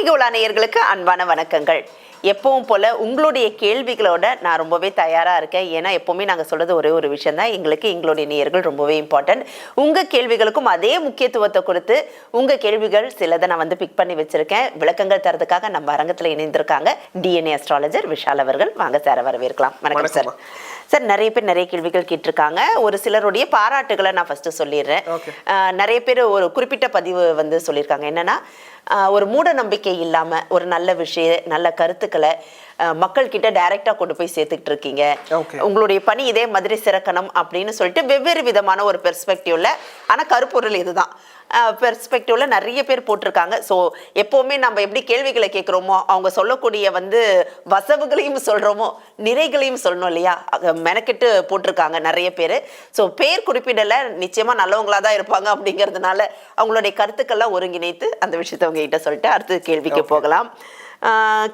ஆன்மீக உலா நேயர்களுக்கு அன்பான வணக்கங்கள். எப்பவும் போல உங்களுடைய கேள்விகளோட நான் ரொம்பவே தயாரா இருக்கேன். ஏன்னா எப்பவுமே நாங்க சொல்றது ஒரே ஒரு விஷயம் தான் எங்களுக்கு எங்களுடைய நேயர்கள் ரொம்பவே இம்பார்ட்டன்ட் உங்க கேள்விகளுக்கும் அதே முக்கியத்துவத்தை கொடுத்து உங்க கேள்விகள் சிலதை நான் வந்து பிக் பண்ணி வச்சிருக்கேன். விளக்கங்கள் தரதுக்காக நம்ம அரங்கத்தில் இணைந்திருக்காங்க. டிஎன்ஏ அஸ்ட்ராலஜர் விஷால் அவர்கள். வாங்க சார் வரவேற்கலாம். வணக்கம் சார் சார் நிறைய பேர் நிறைய கேள்விகள் கேட்டிருக்காங்க. ஒரு சிலருடைய பாராட்டுகளை நான் ஃபர்ஸ்ட் சொல்லிடுறேன். நிறைய பேர் ஒரு குறிப்பிட்ட பதிவு வந்து சொல்லியிருக்காங்க. என்னன்னா ஒரு மூட நம்பிக்கை இல்லாம ஒரு நல்ல விஷயம் நல்ல கருத்துக்களை மக்கள் கிட்ட டைரக்டா கொண்டு போய் சேர்த்துக்கிட்டு இருக்கீங்க. உங்களுடைய பணி இதே மாதிரி சிறக்கணும் அப்படின்னு சொல்லிட்டு வெவ்வேறு விதமான ஒரு பெர்ஸ்பெக்டிவ்ல ஆனா கருப்பொருள் இதுதான். பெர்ஸ்பெக்டிவ்ல நிறைய பேர் போட்டிருக்காங்க. ஸோ எப்பவுமே நம்ம எப்படி கேள்விகளை கேட்குறோமோ அவங்க சொல்லக்கூடிய வந்து வசவுகளையும் சொல்றோமோ நிறைகளையும் சொல்லணும் இல்லையா? மெனக்கெட்டு போட்டிருக்காங்க நிறைய பேர். ஸோ பேர் குறிப்பிடல நிச்சயமா நல்லவங்களா தான் இருப்பாங்க அப்படிங்கிறதுனால அவங்களுடைய கருத்துக்கள்லாம் ஒருங்கிணைத்து அந்த விஷயத்தை உங்ககிட்ட சொல்லிட்டு அடுத்த கேள்விக்கு போகலாம்.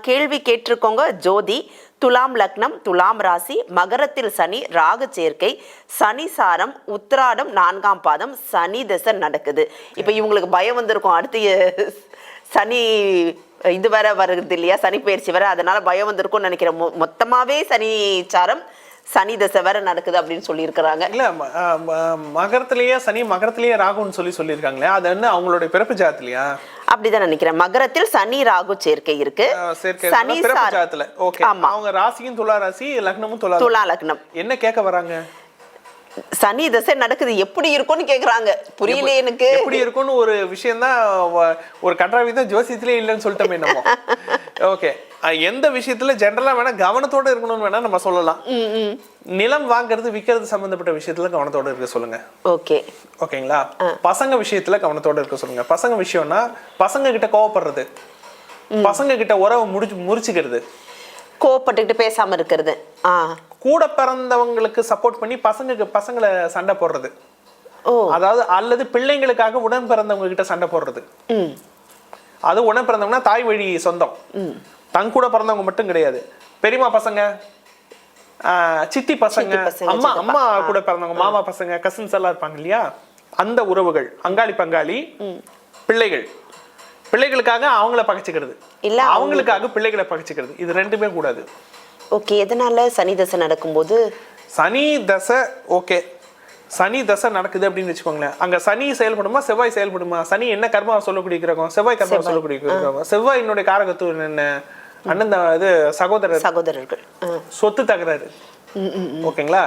கேள்வி கேட்டிருக்கோங்க ஜோதி. துலாம் லக்னம் துலாம் ராசி மகரத்தில் சனி ராகு சேர்க்கை சனி சாரம் உத்திராடம் நான்காம் பாதம் சனி தசை நடக்குது. இப்போ இவங்களுக்கு பயம் வந்திருக்கும். அடுத்து சனி இது வேற வருது இல்லையா? சனி பயிற்சி வேற. அதனால பயம் வந்திருக்கும்னு நினைக்கிறேன். மொ- மொத்தமாவே சனி சாரம் சனி தசை வேற நடக்குது அப்படின்னு சொல்லியிருக்கிறாங்க. இல்ல மகரத்திலேயே சனி மகரத்திலேயே ராகுன்னு சொல்லி சொல்லியிருக்காங்களே. அது என்ன அவங்களுடைய பிறப்பு ஜாத்திலையா அப்படிதான் நினைக்கிறேன். மகரத்தில் சனி ராகு சேர்க்கை இருக்கு. சனி ஓகே. ஆமா. அவங்க ராசியும் துலா ராசி லக்னமும் துலா துலா லக்னம். என்ன கேட்க வராங்க? சனி தசை நடக்குது எப்படி இருக்கும்னு கேக்குறாங்க. புரியல எனக்கு. எப்படி இருக்கும்னு ஒரு விஷயம் தான் ஒரு கன்றாவி தான் ஜோசியத்திலே இல்லைன்னு சொல்லிட்டோமே நம்ம ஓகே எந்த விஷயத்துல ஜென்ரலா வேணா கவனத்தோட இருக்கணும்னு வேணா நம்ம சொல்லலாம். நிலம் வாங்குறது விற்கிறது சம்பந்தப்பட்ட விஷயத்துல கவனத்தோட இருக்க சொல்லுங்க. ஓகே ஓகேங்களா பசங்க விஷயத்துல கவனத்தோட இருக்க சொல்லுங்க. பசங்க விஷயம்னா பசங்க கிட்ட கோவப்படுறது. பசங்க கிட்ட உறவை முடிச்சு முறிச்சுக்கிறது. கோவப்பட்டுக்கிட்டு பேசாம இருக்கிறது. கூட பிறந்தவங்களுக்கு சப்போர்ட் பண்ணி பசங்களுக்கு பசங்களை சண்டை போடுறது. அதாவது அல்லது பிள்ளைங்களுக்காக உடன் பிறந்தவங்க கிட்ட சண்டை போடுறது. அது உடன் பிறந்தவங்கன்னா தாய் வழி சொந்தம். தன் கூட பிறந்தவங்க மட்டும் கிடையாது. பெரியம்மா பசங்க சித்தி பசங்க அம்மா. அம்மா கூட பிறந்தவங்க மாமா பசங்க கசின்ஸ் எல்லாம் இருப்பாங்க இல்லையா? அந்த உறவுகள் அங்காளி பங்காளி பிள்ளைகள். பிள்ளைகளுக்காக அவங்கள பகைச்சுக்கிறது. இல்ல, அவங்களுக்காக பிள்ளைகளை பகைச்சுக்கிறது. இது ரெண்டுமே கூடாது. ஓகே எதனால சனி தசை நடக்கும்போது? சனி தசை ஓகே சனி தசை நடக்குது அப்படின்னு வச்சுக்கோங்களேன். அங்க சனி செயல்படுமா செவ்வாய் செயல்படுமா? சனி என்ன கர்மா சொல்லக்கூடிய கிரகம்? செவ்வாய் கர்மா சொல்லக்கூடிய கிரகம். செவ்வாயினுடைய காரகத்துவம் என்ன? அண்ணன் இது சகோதரர். சகோதரர்கள். சொத்து தகராறு. ஓகேங்களா?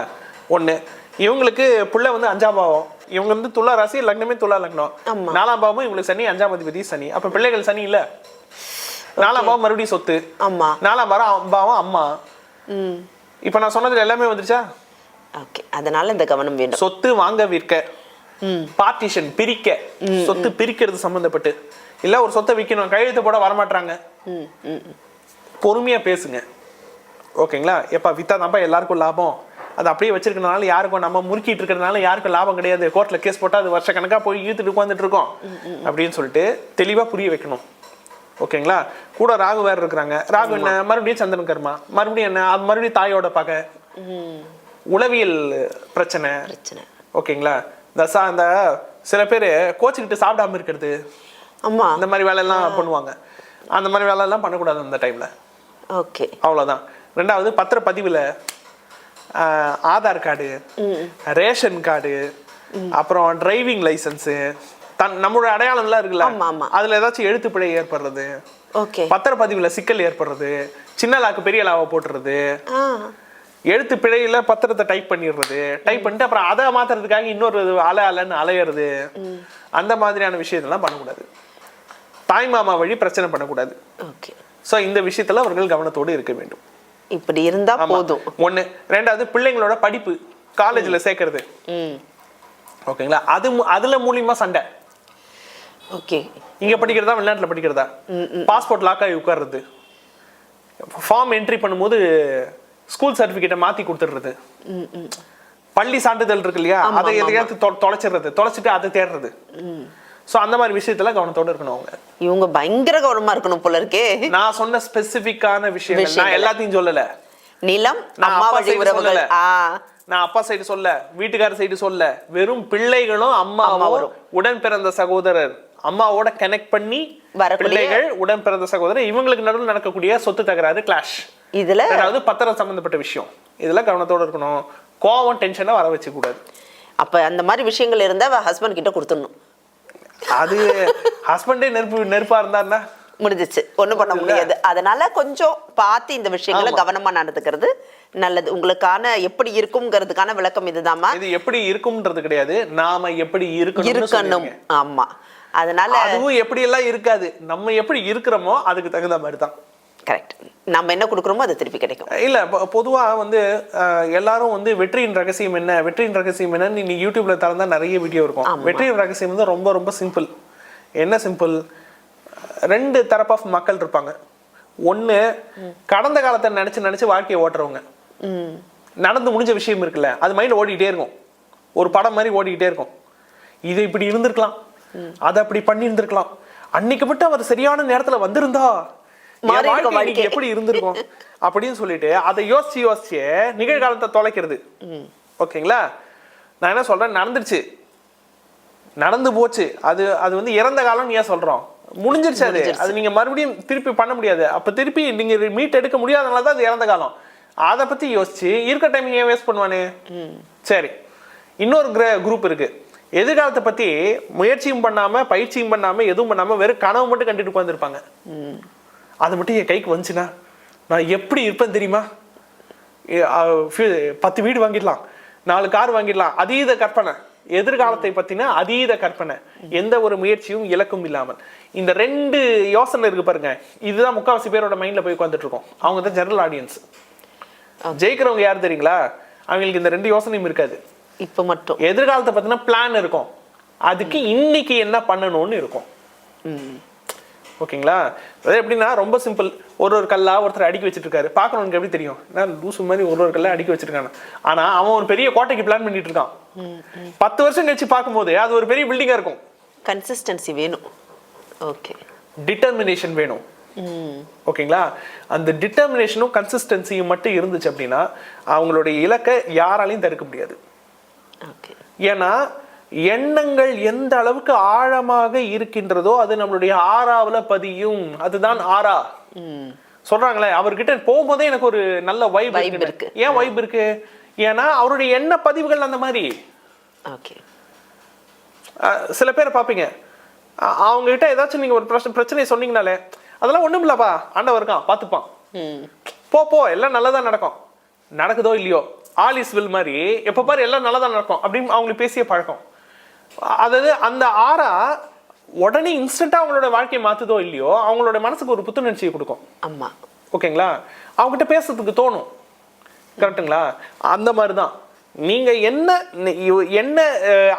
ஒண்ணு இவங்களுக்கு புள்ள வந்து அஞ்சாம் பாவம். இவங்க வந்து துலா ராசி லக்னமே துலா லக்னம். நாலாம் பாவம் இவங்களுக்கு சனி அஞ்சாம் அதிபதி சனி. அப்ப பிள்ளைகள் சனி இல்ல? நாலாம் பாவம் மறுபடியும் சொத்து. ஆமா. நாலாம் பாவம் பாவம் அம்மா. இப்ப நான் சொன்னதுல எல்லாமே வந்துருச்சா? ஓகே அதனால இந்த கவனம் வேண்டும் சொத்து வாங்க விற்க ம். பார்ட்டிஷன் பிரிக்க சொத்து பிரிக்கிறது சம்பந்தப்பட்டு. இல்ல ஒரு சொத்தை விற்கணும் கையெழுத்து போட வரமாட்டாங்க ம் ம் ம். பொறுமையா பேசுங்க. ஓகேங்களா? எப்பா வித்தா தான்ப்பா எல்லாருக்கும் லாபம். அது அப்படியே வச்சிருக்கனால யாருக்கும் நம்ம முறுக்கிட்டு இருக்கிறதுனால யாருக்கும் லாபம் கிடையாது. கோர்ட்ல கேஸ் போட்டா அது வருஷ கணக்கா போய் இழுத்துட்டு உட்காந்துட்டு இருக்கோம். அப்படின்னு சொல்லிட்டு தெளிவா புரிய வைக்கணும். ஓகேங்களா? கூட ராகு வேற இருக்கிறாங்க. ராகு என்ன? மறுபடியும் சந்திரன் கர்மா. மறுபடியும் என்ன? அது மறுபடியும் தாயோட பகை. உளவியல் பிரச்சனை. பிரச்சனை. ஓகேங்களா? இந்த சா இந்த சில பேர் கோச்சுக்கிட்டு சாப்பிடாம இருக்கிறது. ஆமா. இந்த மாதிரி வேலையெல்லாம் பண்ணுவாங்க. அந்த மாதிரி வேலையெல்லாம் பண்ணக்கூடாது அந்த டைம்ல ஓகே. அவ்வளவுதான். ரெண்டாவது பத்திரப்பதிவுல ஆஹ், ஆதார் கார்டு ரேஷன் கார்டு அப்புறம் டிரைவிங் லைசன்ஸு தன் நம்மளோட அடையாளம்லாம் இருக்குல்ல. அதுல ஏதாச்சும் எழுத்து பிழை ஏற்படுறது ஓகே. பத்திரப்பதிவுல சிக்கல் ஏற்படுறது சின்ன லாக்கு பெரிய லாவை போட்டுறது எழுத்து பிழையில பத்திரத்தை டைப் பண்ணிடுறது டைப் பண்ணிட்டு அப்புறம் அதை மாத்துறதுக்காக இன்னொரு அலை அலைன்னு அலையிறது அந்த மாதிரியான விஷயத்தெல்லாம் பண்ணக்கூடாது. தாய் மாமா வழி பிரச்சனை பண்ணக்கூடாது. ஓகே. ஸோ இந்த விஷயத்துல அவர்கள் கவனத்தோடு இருக்க வேண்டும். இப்படி இருந்தா. போதும். ஒண்ணு. ரெண்டாவது பிள்ளைங்களோட படிப்பு காலேஜ்ல சேர்க்கறது. ம். ஓகேங்களா? அது அதுல மூலியமா சண்டை. ஓகே. இங்க படிக்கிறதா வெளிநாட்டுல படிக்கிறதா? பாஸ்போர்ட் லாக் ஆகி உட்கார்றது. ஃபார்ம் என்ட்ரி பண்ணும்போது ஸ்கூல் சர்டிபிகேட்டை மாத்தி கொடுத்துடுறது. பள்ளி சான்றிதழ் இருக்கு இல்லையா? அதை எதையாவது தொலைச்சிடுறது. தொலைச்சிட்டு அதை தேடுறது. சோ அந்த மாதிரி விஷயத்துல கவனத்தோட இருக்கணும் அவங்க. இவங்க பயங்கர கவனமா இருக்கணும் போல இருக்கே. நான் சொன்ன ஸ்பெசிபிக்கான விஷயங்கள். நான். எல்லாத்தையும் சொல்லல. நிலம் நான் அம்மா அப்பா சொல்லல. ஆ. நான் அப்பா சைடு சொல்ல வீட்டுக்கார சைடு சொல்ல வெறும் பிள்ளைகளும் அம்மாவும் அம்மாவரும். உடன் பிறந்த சகோதரர். அம்மாவோட கனெக்ட் பண்ணி வரக்கூடிய- பிள்ளைகள் உடன் பிறந்த சகோதரர் இவங்களுக்கு நடுவில் நடக்கக்கூடிய சொத்து தகராறு கிளாஷ் இதுல அதாவது பத்திரம் சம்பந்தப்பட்ட விஷயம். இதுல கவனத்தோட இருக்கணும். கோவம் டென்ஷனை வர வச்சு கூடாது அப்ப அந்த மாதிரி விஷயங்கள் இருந்தா ஹஸ்பண்ட் கிட்ட கொடுத்துடணும். அது ஹஸ்பண்டே நெருப்பு நெருப்பா இருந்தாருன்னா? முடிஞ்சிச்சு. ஒண்ணும் பண்ண முடியாது. அதனால கொஞ்சம் பார்த்து இந்த விஷயங்களை. கவனமா நடந்துக்கிறது நல்லது. உங்களுக்கான எப்படி இருக்குங்கிறதுக்கான விளக்கம் இதுதாம்மா. இது எப்படி இருக்கும்ன்றது கிடையாது. நாம எப்படி இருக்கணும். இருக்கணும் ஆமா. அதனால அதுவும் எப்படி எல்லாம் இருக்காது. நம்ம எப்படி இருக்கிறோமோ அதுக்கு தகுந்த மாதிரி தான் கரெக்ட் நம்ம என்ன கொடுக்குறோமோ அது திருப்பி கிடைக்கும். இல்ல பொ- பொதுவா வந்து எல்லாரும் வந்து வெற்றியின் ரகசியம் என்ன? வெற்றியின் ரகசியம் என்னன்னு நீ யூடியூப்ல திறந்தா நிறைய வீடியோ இருக்கும். வெற்றியின் ரகசியம் வந்து ரொம்ப ரொம்ப சிம்பிள் என்ன சிம்பிள் ரெண்டு தரப்பு ஆஃப் மக்கள் இருப்பாங்க. ஒண்ணு கடந்த காலத்தை நினைச்சு நினைச்சு வாழ்க்கையை ஓட்டுறவங்க. நடந்து முடிஞ்ச விஷயம் இருக்குல்ல அது மைண்ட் ஓடிக்கிட்டே இருக்கும். ஒரு படம் மாதிரி ஓடிக்கிட்டே இருக்கும். இது இப்படி இருந்திருக்கலாம். அதை அப்படி பண்ணி இருந்திருக்கலாம் அன்னைக்கு மட்டும் அவர் சரியான நேரத்துல வந்திருந்தா. எப்படி இருந்திருக்கும்? அப்படின்னு சொல்லிட்டு அதை யோசிச்சு யோசிச்சு நிகழ்காலத்தை தொலைக்கிறது. ஓகேங்களா? நான் என்ன சொல்றேன்? நடந்துருச்சு. நடந்து போச்சு. அது அது வந்து இறந்த காலம் ஏன் சொல்றோம்? முடிஞ்சிருச்சு அது. அது நீங்க மறுபடியும் திருப்பி பண்ண முடியாது. அப்ப திருப்பி நீங்க மீட் எடுக்க முடியாதனால தான் அது இறந்த காலம். அதை பத்தி யோசிச்சு இருக்க டைமிங் ஏன் வேஸ்ட் பண்ணுவானே? சரி. இன்னொரு குரூப் இருக்கு. எதிர்காலத்தை பத்தி முயற்சியும் பண்ணாம பயிற்சியும் பண்ணாம எதுவும் பண்ணாம வெறும் கனவு மட்டும் கண்டுட்டு உட்காந்துருப்பாங்க அது மட்டும் என் கைக்கு வந்துச்சுன்னா நான் எப்படி இருப்பேன் தெரியுமா? பத்து வீடு வாங்கிடலாம் நாலு கார் வாங்கிடலாம் அதீத கற்பனை. எதிர்காலத்தை பத்தின அதீத கற்பனை. எந்த ஒரு முயற்சியும் இலக்கும் இல்லாமல். இந்த ரெண்டு யோசனை இருக்கு பாருங்க. இதுதான் முக்காவாசி பேரோட மைண்ட்ல போய் உட்காந்துட்டு இருக்கோம் அவங்க தான் ஜெனரல் ஆடியன்ஸ் ஜெயிக்கிறவங்க யார் தெரியுங்களா? அவங்களுக்கு இந்த ரெண்டு யோசனையும் இருக்காது. இப்ப மட்டும். எதிர்காலத்தை பத்தின பிளான் இருக்கும். அதுக்கு இன்னைக்கு என்ன பண்ணணும்னு இருக்கும். ஓகேங்களா? அது எப்படின்னா ரொம்ப சிம்பிள் ஒரு ஒரு கல்லா ஒருத்தர் அடுக்கி வச்சிட்டு இருக்காரு பார்க்கறவனுக்கு எப்படி தெரியும்? நான் லூசு மாதிரி ஒரு ஒரு கல்லா அடுக்கி வச்சிருக்காங்க ஆனா அவன் ஒரு பெரிய கோட்டைக்கு பிளான் பண்ணிட்டு இருக்கான் பத்து வருஷம் கழிச்சு பார்க்கும்போது அது ஒரு பெரிய பில்டிங்கா இருக்கும். கன்சிஸ்டன்சி வேணும். ஓகே டிட்டர்மினேஷன் வேணும். ஓகேங்களா? அந்த டிட்டர்மினேஷனும் கன்சிஸ்டன்சியும் மட்டும் இருந்துச்சு அப்படின்னா அவங்களுடைய இலக்கை யாராலையும் தடுக்க முடியாது. ஏன்னா எண்ணங்கள் எந்த அளவுக்கு ஆழமாக இருக்கின்றதோ அது நம்மளுடைய ஆறாவுல பதியும். அதுதான் ஆறா. சொல்றாங்களே அவர்கிட்ட போகும்போதே எனக்கு ஒரு நல்ல வைப் இருக்கு. ஏன் வைப் இருக்கு? ஏன்னா அவருடைய எண்ண பதிவுகள் அந்த மாதிரி. சில பேரை பார்ப்பீங்க. அவங்க கிட்ட ஏதாச்சும் நீங்க ஒரு பிரச்சனை பிரச்சனையை சொன்னீங்கனாலே அதெல்லாம் ஒண்ணும் இல்லப்பா. ஆண்டவர் இருக்கான். பார்த்துப்பான். ம். போ போ. எல்லாம் நல்லதா நடக்கும். நடக்குதோ இல்லையோ? ஆல் இஸ் வில் மாதிரி எப்போ பாரு எல்லாம் நல்லதா நடக்கும் அப்படின்னு அவங்களுக்கு பேசிய பழக்கம். அதாவது அந்த ஆறா உடனே இன்ஸ்டன்ட்டா அவங்களோட வாழ்க்கையை மாத்துதோ இல்லையோ அவங்களோட மனசுக்கு ஒரு புத்துணர்ச்சியை கொடுக்கும். ஆமா. ஓகேங்களா? அவங்ககிட்ட பேசுறதுக்கு தோணும். கரெக்ட்டுங்களா? அந்த மாதிரி தான். நீங்க என்ன என்ன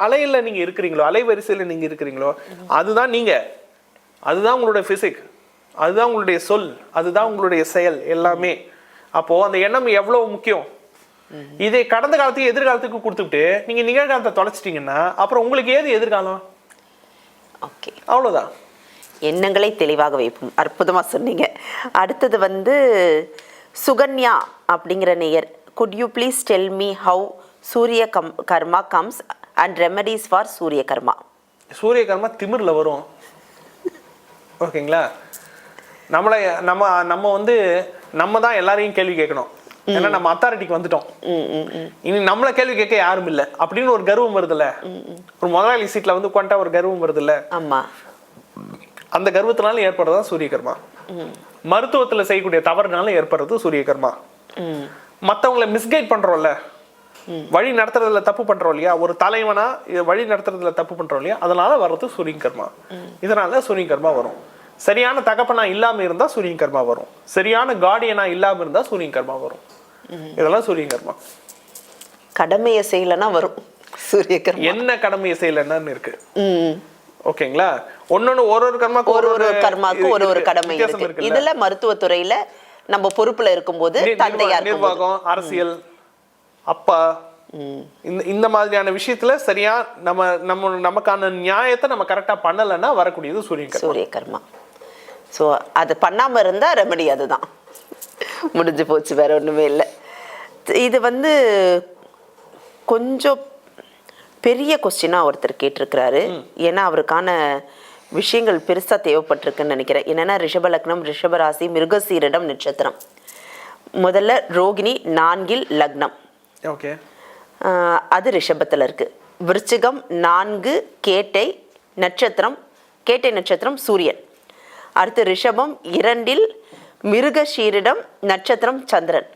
அலையில நீங்க இருக்கிறீங்களோ அலைவரிசையில நீங்க இருக்கிறீங்களோ அதுதான் நீங்க. அதுதான் உங்களுடைய பிசிக் அதுதான் உங்களுடைய சொல். அதுதான் உங்களுடைய செயல். எல்லாமே. அப்போ அந்த எண்ணம் எவ்வளவு முக்கியம்? இதை கடந்த காலத்துக்கு எதிர்காலத்துக்கு கொடுத்துட்டு நீங்க நிகழ்காலத்தை தொலைச்சிட்டீங்கன்னா அப்புறம் உங்களுக்கு ஏது எதிர்காலம்? ஓகே. அவ்வளவுதான். எண்ணங்களை தெளிவாக வைப்போம். அற்புதமா சொன்னீங்க. அடுத்தது வந்து சுகன்யா அப்படிங்கிற நேயர். Could you please tell me how Surya come karma comes and remedies for Surya karma? Surya கர்மா திமிர்ல வரும். ஓகேங்களா? நம்மளை நம்ம நம்ம வந்து நம்ம தான் எல்லாரையும் கேள்வி கேட்கணும். ஏன்னா நம்ம அத்தாரிட்டிக்கு வந்துட்டோம். இனி நம்மள கேள்வி கேட்க யாரும் இல்ல. அப்படின்னு ஒரு கர்வம் வருதுல்ல? ஒரு முதலாளி சீட்ல வந்து உட்காந்துட்டா ஒரு கர்வம் வருதுல்ல? ஆமா. அந்த கர்வத்தினால ஏற்படுறதா சூரிய கர்மா மருத்துவத்துல செய்யக்கூடிய தவறுனால ஏற்படுறது சூரிய கர்மா ம். மத்தவங்கள மிஸ்கைட் பண்றோம்ல? வழி நடத்துறதுல தப்பு பண்றோம் இல்லையா? ஒரு தலைவனா வழி நடத்துறதுல தப்பு பண்றோம் இல்லையா? அதனால வர்றது சூரிய கர்மா இதனால சூரிய கர்மா வரும். சரியான தகப்பனா இல்லாம இருந்தா சூரிய கர்மா வரும். சரியான கார்டியனா இல்லாம இருந்தா சூரிய கர்மா வரும். இதெல்லாம் சூரிய கர்மா. கடமையை செய்யலைன்னா வரும். சூரிய கர்மா. என்ன கடமையை செய்யலன்னு இருக்கு. ஓகேங்களா? ஒன்னொன்னு ஒரு ஒரு கர்மாக்கு ஒரு ஒரு கர்மாக்கு ஒரு ஒரு கடமை இருக்கு. இதுல மருத்துவத்துறையில நம்ம பொறுப்புல இருக்கும்போது நி- தந்தையா நிர்வா- இருக்கும்போது. நிர்வாகம் அரசியல் அப்பா இந்த இந்த மாதிரியான விஷயத்துல சரியா நம்ம நம்ம நமக்கான நியாயத்தை நம்ம கரெக்டா பண்ணலைன்னா வரக்கூடியது சூரியன் கர்மா. சூரிய கர்மா. ஸோ அது பண்ணாம இருந்தா ரெமடி அதுதான். முடிஞ்சு போச்சு வேற ஒண்ணுமே இல்லை. இது வந்து கொஞ்சம் பெரிய கொஸ்டினா ஒருத்தர் கேட்டிருக்கிறாரு. ஏன்னா அவருக்கான விஷயங்கள் பெருசா தேவைப்பட்டிருக்குன்னு நினைக்கிறேன். என்னன்னா ரிஷப லக்னம் ரிஷப ராசி மிருகசீரிடம் நட்சத்திரம். முதல்ல ரோகிணி நான்கில் லக்னம். ஓகே. அது ரிஷபத்தில் இருக்கு. விருச்சிகம் நான்கு கேட்டை நட்சத்திரம் கேட்டை நட்சத்திரம் சூரியன். அடுத்து ரிஷபம் இரண்டில் மிருகஷீரிடம் நட்சத்திரம் சந்திரன்.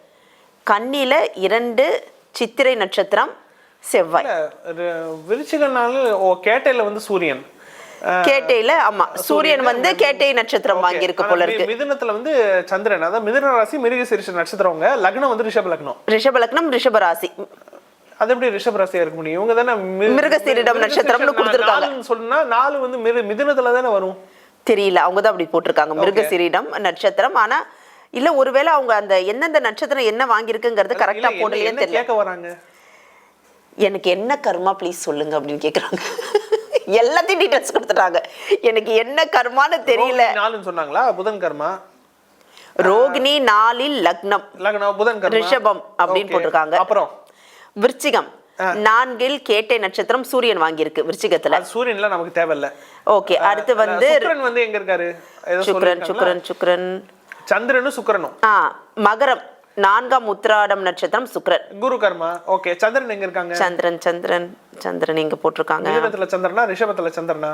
கன்னியில இரண்டு சித்திரை நட்சத்திரம் செவ்வாய். விருச்சிகனால ஓ கேட்டையில வந்து சூரியன். கேட்டையில ஆமா சூரியன் வந்து கேட்டை நட்சத்திரம். வாங்கியிருக்கு ஆனா போல இருக்கு மிதுனத்துல வந்து சந்திரன். அதாவது மிதுன ராசி மிருக சிரிஷ நட்சத்திரவங்க லக்னம் வந்து ரிஷப லக்னம். ரிஷப லக்னம் ரிஷப ராசி. அது எப்படி ரிஷப ராசியா இருக்க முடியும்? இவங்க தானே மிருகசீரிடம் நட்சத்திரம்னு கொடுத்திருக்காங்க. சொன்னா நாலு வந்து மிதுனத்துல தானே வரும். தெரியல. அவங்க தான் அப்படி போட்டிருக்காங்க. மிருகசீரிடம் நட்சத்திரம். ஆனா இல்ல ஒருவேளை அவங்க அந்த எந்தெந்த நட்சத்திரம் என்ன வாங்கியிருக்குங்கிறது கரெக்டா போடலையே தெரியல. எனக்கு என்ன கர்மா ப்ளீஸ் சொல்லுங்க அப்படின்னு கேக்குறாங்க. எல்லாத்தையும் டீடைல்ஸ் கொடுத்துட்டாங்க. எனக்கு என்ன கர்மான்னு தெரியல. நாலுன்னு சொன்னாங்களா? புதன் கர்மா? ரோகிணி நாளில் லக்னம். லக்னம் புதன் ரிஷபம் அப்படின்னு. போட்டிருக்காங்க. அப்புறம்? விருச்சிகம். நான்கில் கேட்டை நட்சத்திரம் சூரியன் வாங்கியிருக்கு விருச்சிகத்துல. சூரியன்ல நமக்கு தேவையில்ல. ஓகே அடுத்து வந்து சுக்கிரன் வந்து எங்க இருக்காரு? சுக்ரன்? சுக்ரன் சுக்ரன் சந்திரனும் சுக்கிரனும். ஆ மகரம். நான்காம் உத்திராடம் நட்சத்திரம் சுக்ரன் குரு கர்மா. ஓகே சந்திரன் எங்க இருக்காங்க? சந்திரன் சந்திரன். சந்திரன் இங்க போட்டிருக்காங்க. மிதுனத்துல சந்திரனா ரிஷபத்துல சந்திரனா?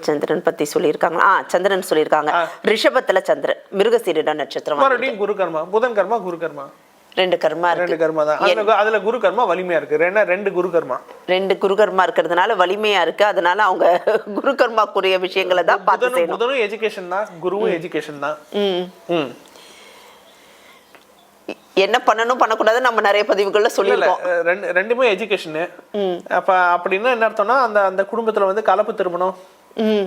சந்திரன் பத்தி சொல்லியிருக்காங்க. ஆ சந்திரன் சொல்லியிருக்காங்க. ரிஷபத்துல சந்திரன் மிருகசீரிட நட்சத்திரம் குரு கர்மா புதன் கர்மா குரு கர்மா? ரெண்டு கர்மா ரெண்டு கர்மா தான். அதுல குரு கர்மா வலிமையா இருக்கு. ரெண்டு ரெண்டு குரு கர்மா. ரெண்டு குரு கர்மா இருக்கிறதுனால வலிமையா இருக்கு. அதனால அவங்க குரு கர்மாக்குரிய விஷயங்களை தான் பார்த்து புதனும் செய்யணும். புதனும் எஜுகேஷன் தான். குருவும் எஜுகேஷன் தான். ம். என்ன பண்ணணும் பண்ணக்கூடாது நம்ம நிறைய பதிவுகள்ல அஹ் ரெண்டு ரெண்டுமே எஜுகேஷனு அப்ப அப்படின்னா என்ன அர்த்தம்னா அந்த அந்த குடும்பத்துல வந்து கலப்பு திருமணம்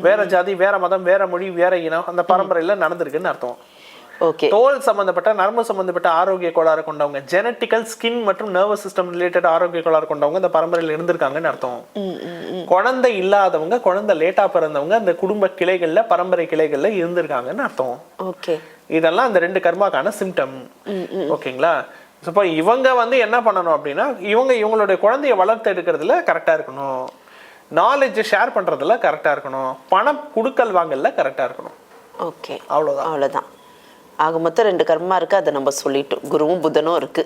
வேற ஜாதி வேற மதம் வேற மொழி வேற இனம் அந்த பரம்பரையில நடந்திருக்குன்னு அர்த்தம். தோல் சம்பந்தப்பட்ட நரம்பு சம்பந்தப்பட்ட ஆரோக்கிய கோளாறு கொண்டவங்க ஜெனட்டிக்கல் ஸ்கின் மற்றும் நர்வஸ் சிஸ்டம் ரிலேட்டட் ஆரோக்கிய கோளாறு கொண்டவங்க இந்த பரம்பரையில இருந்திருக்காங்கன்னு அர்த்தம். குழந்தை இல்லாதவங்க குழந்தை லேட்டா பிறந்தவங்க அந்த குடும்ப கிளைகள்ல பரம்பரை கிளைகள்ல இருந்திருக்காங்கன்னு அர்த்தம். ஓகே இதெல்லாம் அந்த ரெண்டு கர்மாக்கான சிம்டம் ஓகேங்களா இப்போ இவங்க வந்து என்ன பண்ணணும் அப்படின்னா இவங்க இவங்களுடைய குழந்தைய வளர்த்து எடுக்கிறதுல கரெக்டா இருக்கணும். நாலேஜ் ஷேர் பண்றதுல கரெக்டா இருக்கணும். பணம் குடுக்கல் வாங்கல்ல கரெக்டா இருக்கணும். ஓகே அவ்வளவுதான். அவ்வளவுதான். ஆக மொத்தம் ரெண்டு கர்மா இருக்கு அதை நம்ம சொல்லிட்டோம். குருவும் புதனும் இருக்கு.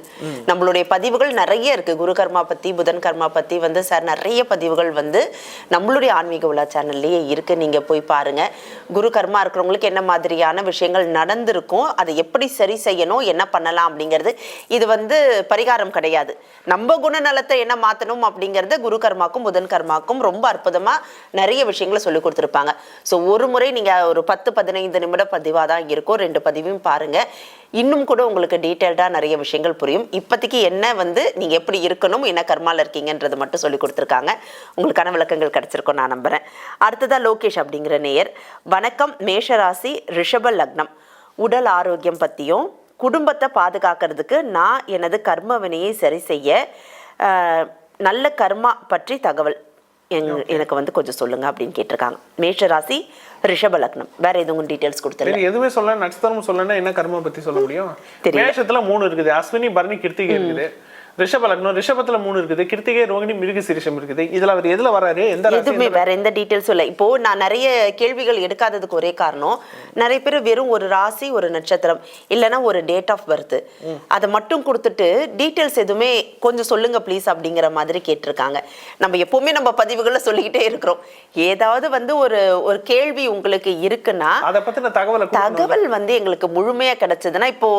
நம்மளுடைய பதிவுகள் நிறைய இருக்கு. குரு கர்மா பத்தி புதன் கர்மா பத்தி வந்து சார் நிறைய பதிவுகள் வந்து நம்மளுடைய ஆன்மீக உலா சேனல்லையே இருக்கு. நீங்க போய் பாருங்க. குரு கர்மா இருக்கிறவங்களுக்கு என்ன மாதிரியான விஷயங்கள் நடந்திருக்கும் அதை எப்படி சரி செய்யணும் என்ன பண்ணலாம் அப்படிங்கிறது இது வந்து பரிகாரம் கிடையாது. நம்ம குணநலத்தை என்ன மாத்தணும் அப்படிங்கிறத குரு கர்மாக்கும் புதன் கர்மாக்கும் ரொம்ப அற்புதமா நிறைய விஷயங்களை சொல்லி கொடுத்துருப்பாங்க. ஸோ ஒரு முறை நீங்க ஒரு பத்து பதினைந்து நிமிட பதிவாக தான் இருக்கும். ரெண்டு பதிவையும் பாருங்க. இன்னும் கூட உங்களுக்கு டீட்டெயில்டாக நிறைய விஷயங்கள் புரியும். இப்போதைக்கு என்ன வந்து நீங்கள் எப்படி இருக்கணும் என்ன கர்மாவில் இருக்கீங்கன்றது மட்டும் சொல்லி கொடுத்துருக்காங்க. உங்களுக்கான விளக்கங்கள் கிடச்சிருக்கும் நான் நம்புறேன். அடுத்ததா லோகேஷ் அப்படிங்கிற நேயர். வணக்கம் மேஷராசி ரிஷப லக்னம். உடல் ஆரோக்கியம் பற்றியும் குடும்பத்தை பாதுகாக்கிறதுக்கு நான் எனது கர்ம வினையை சரி செய்ய நல்ல கர்மா பற்றி தகவல். எங் எனக்கு வந்து கொஞ்சம் சொல்லுங்க அப்படின்னு கேட்டிருக்காங்க. மேஷராசி ரிஷப லக்னம். வேற எதுவும் டீட்டெயில்ஸ் கொடுத்துருங்க எதுவுமே சொல்ல நட்சத்திரம் சொல்லனா என்ன கர்மம் பத்தி சொல்ல முடியும். மேஷத்துல மூணு இருக்குது. அஸ்வினி பரணி கிருத்திகை இருக்குது. ரிஷப லக்னம் ரிஷபத்துல மூணு இருக்குது. கிருத்திகை ரோகிணி மிருக சிரிஷம் இருக்குது. இதுல அவர் எதுல வராரு? எந்த எதுவுமே வேற எந்த டீட்டெயில்ஸும் இல்லை. இப்போ நான் நிறைய கேள்விகள் எடுக்காததுக்கு ஒரே காரணம் நிறைய பேர் வெறும் ஒரு ராசி ஒரு நட்சத்திரம் இல்லைன்னா ஒரு டேட் ஆஃப் பர்த் அதை மட்டும் கொடுத்துட்டு டீட்டெயில்ஸ் எதுவுமே கொஞ்சம் சொல்லுங்க ப்ளீஸ் அப்படிங்கிற மாதிரி கேட்டிருக்காங்க. நம்ம எப்பவுமே நம்ம பதிவுகளை சொல்லிக்கிட்டே இருக்கிறோம். ஏதாவது வந்து ஒரு ஒரு கேள்வி உங்களுக்கு இருக்குன்னா அதை பத்தின தகவலை. தகவல் வந்து எங்களுக்கு முழுமையா கிடைச்சதுன்னா இப்போ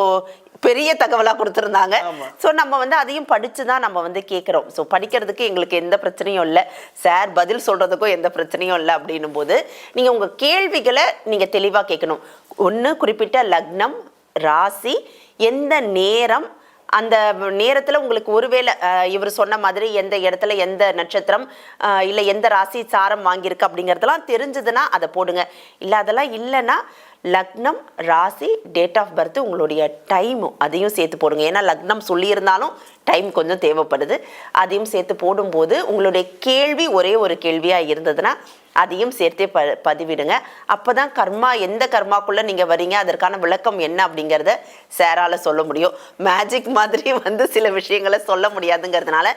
பெரிய தகவலா கொடுத்துருந்தாங்க. ஸோ நம்ம வந்து அதையும் படித்து தான் நம்ம வந்து கேட்குறோம் ஸோ படிக்கிறதுக்கு எங்களுக்கு எந்த பிரச்சனையும் இல்லை. சார் பதில் சொல்கிறதுக்கும் எந்த பிரச்சனையும் இல்லை அப்படின்னும் போது நீங்கள் உங்கள் கேள்விகளை நீங்கள் தெளிவாக கேட்கணும் ஒன்று குறிப்பிட்ட லக்னம் ராசி எந்த நேரம் அந்த நேரத்தில் உங்களுக்கு ஒருவேளை இவர் சொன்ன மாதிரி எந்த இடத்துல எந்த நட்சத்திரம் இல்லை எந்த ராசி சாரம் வாங்கியிருக்கு அப்படிங்கிறதெல்லாம் தெரிஞ்சதுன்னா அதை போடுங்க. இல்லை அதெல்லாம் இல்லைன்னா லக்னம் ராசி டேட் ஆஃப் பர்த் உங்களுடைய டைமும் அதையும் சேர்த்து போடுங்க. ஏன்னா லக்னம் சொல்லியிருந்தாலும் டைம் கொஞ்சம் தேவைப்படுது. அதையும் சேர்த்து போடும்போது உங்களுடைய கேள்வி ஒரே ஒரு கேள்வியாக இருந்ததுன்னா அதையும் சேர்த்தே ப பதிவிடுங்க. அப்போ தான் கர்மா எந்த கர்மாக்குள்ளே நீங்கள் வரீங்க அதற்கான விளக்கம் என்ன அப்படிங்கிறத சேரால சொல்ல முடியும். மேஜிக் மாதிரி வந்து சில விஷயங்களை சொல்ல முடியாதுங்கிறதுனால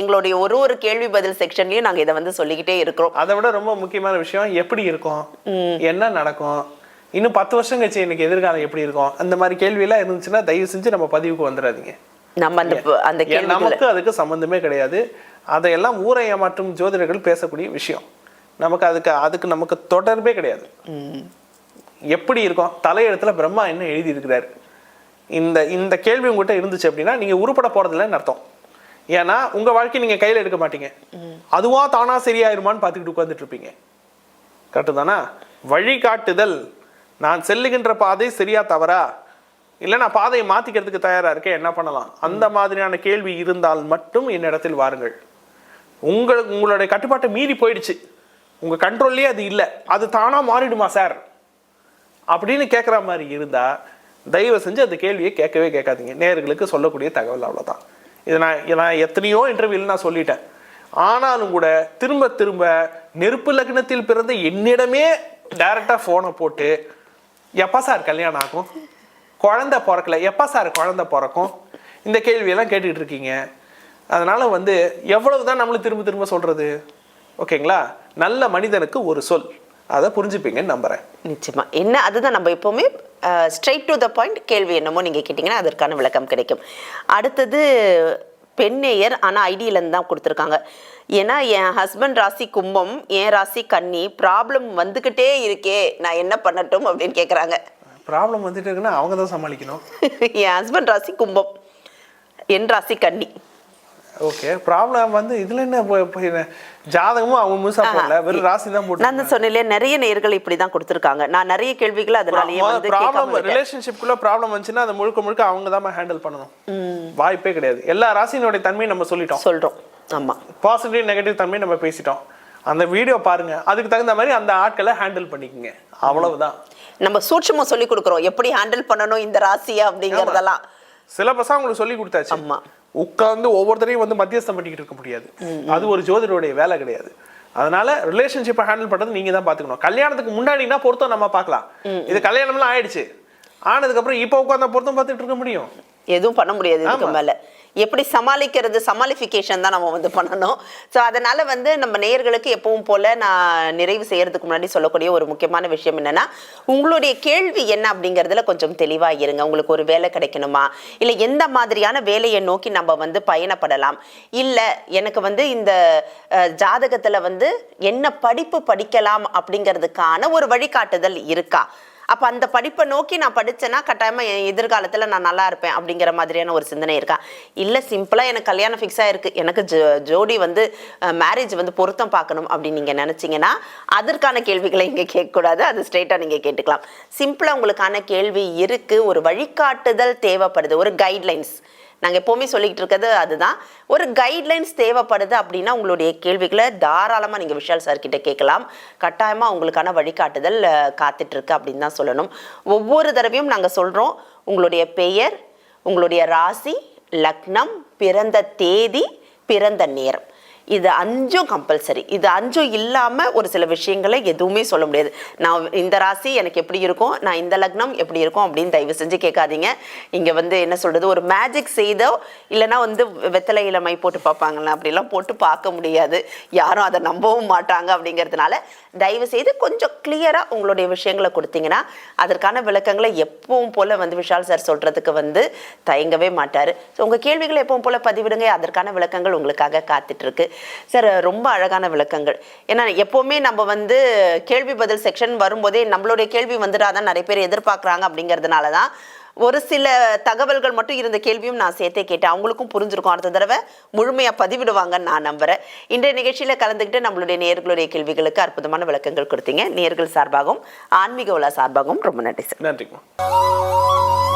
எங்களுடைய ஒரு ஒரு கேள்வி பதில் செக்ஷன்லையும் நாங்கள் இதை வந்து சொல்லிக்கிட்டே இருக்கிறோம். அதை விட ரொம்ப முக்கியமான விஷயம் எப்படி இருக்கும்? என்ன நடக்கும்? இன்னும் பத்து வருஷம் கழிச்சு எனக்கு எதிர்காலம் எப்படி இருக்கும்? அந்த மாதிரி கேள்வியெல்லாம் இருந்துச்சுன்னா தயவு செஞ்சு நம்ம பதிவுக்கு வந்துடாதீங்க. நம்ம அந்த அந்த நமக்கு அதுக்கு சம்பந்தமே கிடையாது. அதையெல்லாம் ஊரை ஏமாற்றும் ஜோதிடர்கள் பேசக்கூடிய விஷயம். நமக்கு அதுக்கு அதுக்கு நமக்கு தொடர்பே கிடையாது. எப்படி இருக்கும்? தலையெழுத்துல பிரம்மா என்ன எழுதி இருக்கிறாரு இந்த இந்த கேள்வி உங்ககிட்ட இருந்துச்சு அப்படின்னா நீங்க உருப்பட போறதில்லன்னு அர்த்தம். ஏன்னா உங்க வாழ்க்கை நீங்க கையில எடுக்க மாட்டீங்க. அதுவா தானா சரியாயிருமான்னு பார்த்துக்கிட்டு உட்கார்ந்துட்டு இருப்பீங்க. கரெக்டு தானா? வழிகாட்டுதல். நான் செல்லுகின்ற பாதை சரியா தவறா? இல்லை நான் பாதையை மாற்றிக்கிறதுக்கு தயாராக இருக்கேன்? என்ன பண்ணலாம்? அந்த மாதிரியான கேள்வி இருந்தால் மட்டும் என்னிடத்தில் வாருங்கள். உங்களுக்கு உங்களுடைய கட்டுப்பாட்டை மீறி போயிடுச்சு. உங்கள் கண்ட்ரோல்லே அது இல்லை. அது தானாக மாறிடுமா சார் அப்படின்னு கேட்குற மாதிரி இருந்தால் தயவு செஞ்சு அந்த கேள்வியை கேட்கவே கேட்காதீங்க. நேர்களுக்கு சொல்லக்கூடிய தகவல் அவ்வளோதான் இதை நான் இதை நான் எத்தனையோ இன்டர்வியூல நான் சொல்லிட்டேன். ஆனாலும் கூட திரும்ப திரும்ப நெருப்பு லக்னத்தில் பிறந்த என்னிடமே டைரெக்டாக ஃபோனை போட்டு எப்போ சார் கல்யாணம் ஆகும்? குழந்தை பிறக்கல. எப்போ சார் குழந்தை பிறக்கும்? இந்த கேள்வியெல்லாம் கேட்டுக்கிட்டு இருக்கீங்க. அதனால் வந்து எவ்வளவு தான் நம்மளும் திரும்ப திரும்ப சொல்கிறது ஓகேங்களா? நல்ல மனிதனுக்கு ஒரு சொல். அதை புரிஞ்சுப்பீங்கன்னு நம்புகிறேன் நிச்சயமா. என்ன அதுதான் நம்ம எப்போவுமே ஸ்ட்ரைட் டு த பாயிண்ட் கேள்வி என்னமோ நீங்கள் கேட்டிங்கன்னா அதற்கான விளக்கம் கிடைக்கும். அடுத்தது பெண்ணேயர் ஆனா ஐடியிலேருந்து தான் கொடுத்துருக்காங்க. ஏன்னா என் ஹஸ்பண்ட் ராசி கும்பம் என் ராசி கன்னி ப்ராப்ளம் வந்துக்கிட்டே இருக்கே நான் என்ன பண்ணட்டும் அப்படின்னு கேட்குறாங்க ப்ராப்ளம் வந்துட்டு இருக்குன்னா அவங்க தான் சமாளிக்கணும். என் ஹஸ்பண்ட் ராசி கும்பம் என் ராசி கன்னி. ஓகே ப்ராப்ளம் வந்து இதுல என்ன? ஜாதகமும் அவங்க முழுசா போடல வெறும் ராசி தான் போட்டு நான் சொன்னேன் நிறைய நேர்கள் இப்படி தான் கொடுத்துருக்காங்க. நான் நிறைய கேள்விகள் அதனாலேயே வந்து ப்ராப்ளம். ரிலேஷன்ஷிப்குள்ள ப்ராப்ளம் வந்துச்சுன்னா அதை முழுக்க முழுக்க அவங்க தான் ஹேண்டில் பண்ணணும். வாய்ப்பே கிடையாது. எல்லா ராசியினுடைய தன்மையும் நம்ம சொல்லிட்டோம். சொல்றோம். ஆமா. பாசிட்டிவ் நெகட்டிவ் தன்மையை நம்ம பேசிட்டோம். அந்த வீடியோ பாருங்க. அதுக்கு தகுந்த மாதிரி அந்த ஆட்களை ஹேண்டில் பண்ணிக்கங்க. அவ்வளவுதான். நம்ம சூட்சமா சொல்லி கொடுக்குறோம். எப்படி ஹேண்டில் பண்ணணும் இந்த ராசியை அப்படிங்கறதெல்லாம். சிலபஸா உங்களுக்கு சொல்லி கொடுத்தாச்சு. ஆமா. உட்கார்ந்து ஒவ்வொருத்தரையும் வந்து மத்தியஸ்தம் பண்ணிக்கிட்டு இருக்க முடியாது. அது ஒரு ஜோதிடருடைய வேலை கிடையாது. அதனால ரிலேஷன்ஷிப்பை ஹேண்டில் பண்றது நீங்க தான் பாத்துக்கணும். கல்யாணத்துக்கு முன்னாடினா பொருத்தம் நம்ம பார்க்கலாம். இது கல்யாணம்லாம் ஆயிடுச்சு. ஆனதுக்கு அப்புறம் இப்போ உட்கார்ந்த பொருத்தம் பார்த்துட்டு இருக்க முடியும். எதுவும் பண்ண முடியாது இதுக்கு. மேல. எப்படி சமாளிக்கிறது சமாளிஃபிகேஷன் தான் நம்ம வந்து பண்ணணும். ஸோ அதனால் வந்து நம்ம நேயர்களுக்கு எப்பவும் போல் நான் நிறைவு செய்கிறதுக்கு முன்னாடி சொல்லக்கூடிய ஒரு முக்கியமான விஷயம் என்னன்னா உங்களுடைய கேள்வி என்ன அப்படிங்கிறதுல கொஞ்சம் தெளிவாக இருங்க. உங்களுக்கு ஒரு வேலை கிடைக்கணுமா? இல்லை எந்த மாதிரியான வேலையை நோக்கி நம்ம வந்து பயணப்படலாம்? இல்லை எனக்கு வந்து இந்த ஜாதகத்தில் வந்து என்ன படிப்பு படிக்கலாம் அப்படிங்கிறதுக்கான ஒரு வழிகாட்டுதல் இருக்கா? அப்போ அந்த படிப்பை நோக்கி நான் படித்தேன்னா கட்டாயமாக என் எதிர்காலத்தில் நான் நல்லா இருப்பேன் அப்படிங்கிற மாதிரியான ஒரு சிந்தனை இருக்கா? இல்லை சிம்பிளாக எனக்கு கல்யாணம் ஃபிக்ஸ் ஆகிருக்கு எனக்கு ஜோ ஜோடி வந்து மேரேஜ் வந்து பொருத்தம் பார்க்கணும் அப்படின்னு நீங்கள் நினச்சிங்கன்னா அதற்கான கேள்விகளை இங்கே கேட்கக்கூடாது. அது ஸ்ட்ரெயிட்டாக நீங்கள் கேட்டுக்கலாம். சிம்பிளாக உங்களுக்கான கேள்வி இருக்குது ஒரு வழிகாட்டுதல் தேவைப்படுது. ஒரு கைட்லைன்ஸ் நாங்கள் எப்போவுமே சொல்லிக்கிட்டு இருக்கிறது அதுதான். ஒரு கைட்லைன்ஸ் தேவைப்படுது அப்படின்னா உங்களுடைய கேள்விகளை தாராளமாக நீங்கள் விஷால் சார்கிட்ட கேட்கலாம். கட்டாயமாக உங்களுக்கான வழிகாட்டுதல் காத்துட்ருக்கு அப்படின்னு தான் சொல்லணும். ஒவ்வொரு தடவையும் நாங்கள் சொல்கிறோம் உங்களுடைய பெயர் உங்களுடைய ராசி லக்னம் பிறந்த தேதி பிறந்த நேரம். இது அஞ்சும் கம்பல்சரி இது அஞ்சும் இல்லாமல் ஒரு சில விஷயங்களை எதுவுமே சொல்ல முடியாது. நான் இந்த ராசி எனக்கு எப்படி இருக்கும்? நான் இந்த லக்னம் எப்படி இருக்கும்? அப்படின்னு தயவு செஞ்சு கேட்காதீங்க. இங்கே வந்து என்ன சொல்கிறது ஒரு மேஜிக் செய்தோ இல்லைன்னா வந்து வெத்தலை இளமை போட்டு பார்ப்பாங்களா அப்படிலாம் போட்டு பார்க்க முடியாது. யாரும் அதை நம்பவும் மாட்டாங்க அப்படிங்கிறதுனால தயவு செய்து கொஞ்சம் கிளியராக உங்களுடைய விஷயங்களை கொடுத்தீங்கன்னா அதற்கான விளக்கங்களை எப்பவும் போல் வந்து விஷால் சார் சொல்கிறதுக்கு வந்து தயங்கவே மாட்டார். ஸோ உங்கள் கேள்விகளை எப்பவும் போல் பதிவிடுங்க. அதற்கான விளக்கங்கள் உங்களுக்காக காத்துட்ருக்கு சார் ரொம்ப அழகான விளக்கங்கள். ஏன்னா எப்போவுமே நம்ம வந்து கேள்வி பதில் செக்ஷன் வரும்போதே நம்மளுடைய கேள்வி வந்துடாதான் நிறைய பேர் எதிர்பார்க்குறாங்க அப்படிங்கிறதுனால தான் ஒரு சில தகவல்கள் மட்டும் இருந்த கேள்வியும் நான் சேர்த்தே கேட்டேன். அவங்களுக்கும் புரிஞ்சிருக்கும். அடுத்த தடவை முழுமையாக பதிவிடுவாங்கன்னு நான் நம்புகிறேன் இன்றைய நிகழ்ச்சியில் கலந்துக்கிட்டு நம்மளுடைய நேர்களுடைய கேள்விகளுக்கு அற்புதமான விளக்கங்கள் கொடுத்தீங்க. நேர்கள் சார்பாகவும் ஆன்மீக உலா சார்பாகவும் ரொம்ப நன்றி சார். நன்றிங்கம்மா